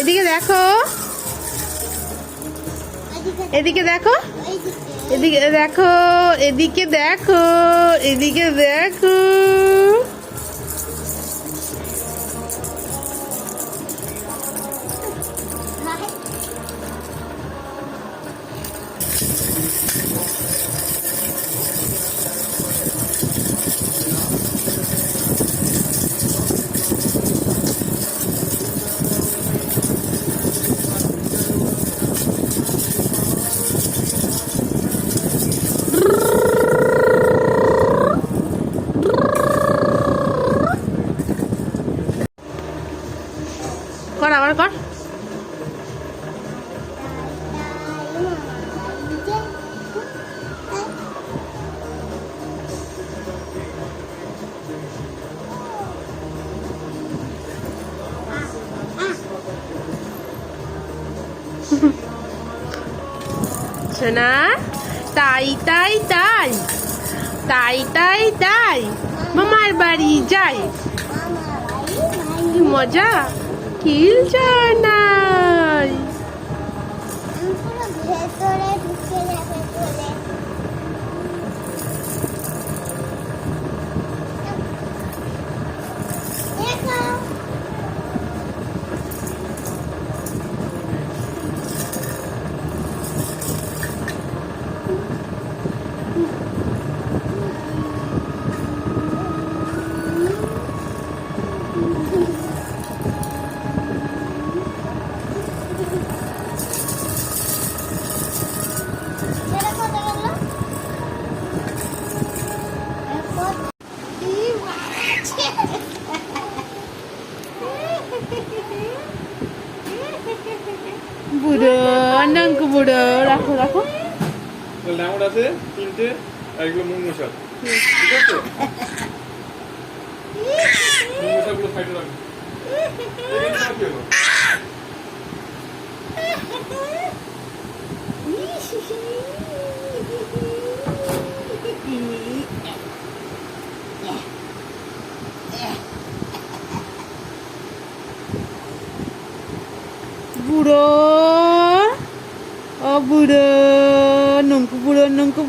এদিকে দেখো। এদিকে দেখো। এদিকে দেখো এদিকে দেখো এদিকে দেখো। কর আবার কর। সোনা তাই তাই তাই তাই তাই তাই মামার বাড়ি যাই। মজা। কিল নাই। ভেতরে ঢুকে যাবে বুড়ো নঙ্ক বুড়ো রাখো রাখো। ডাঙর আছে তিনটে এগুলো মুখ মশা ঠিক আছে? সাইডে হলো? বুড়ো। ও নঙ্কু বুড়ো নঙ্কু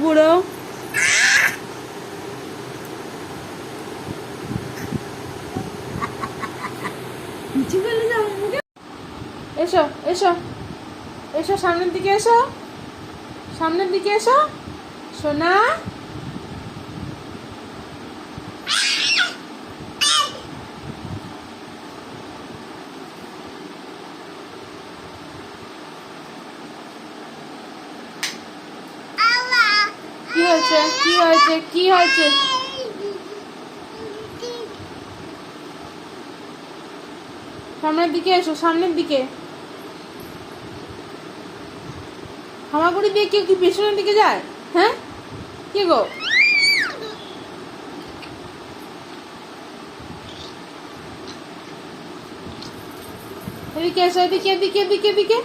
মুখে। এসো এসো এসো, সামনের দিকে এসো, সামনের দিকে এসো, সোনা কি হয়েছে? কি হয়েছে? কি হয়েছে? সামনের দিকে এসো, সামনের দিকে। হামাগুড়ি দিয়ে কেউ কি পেছনের দিকে যায়? হ্যাঁ? কে গো? এদিকে এসো, এদিকে এদিকে এদিকে এদিকে।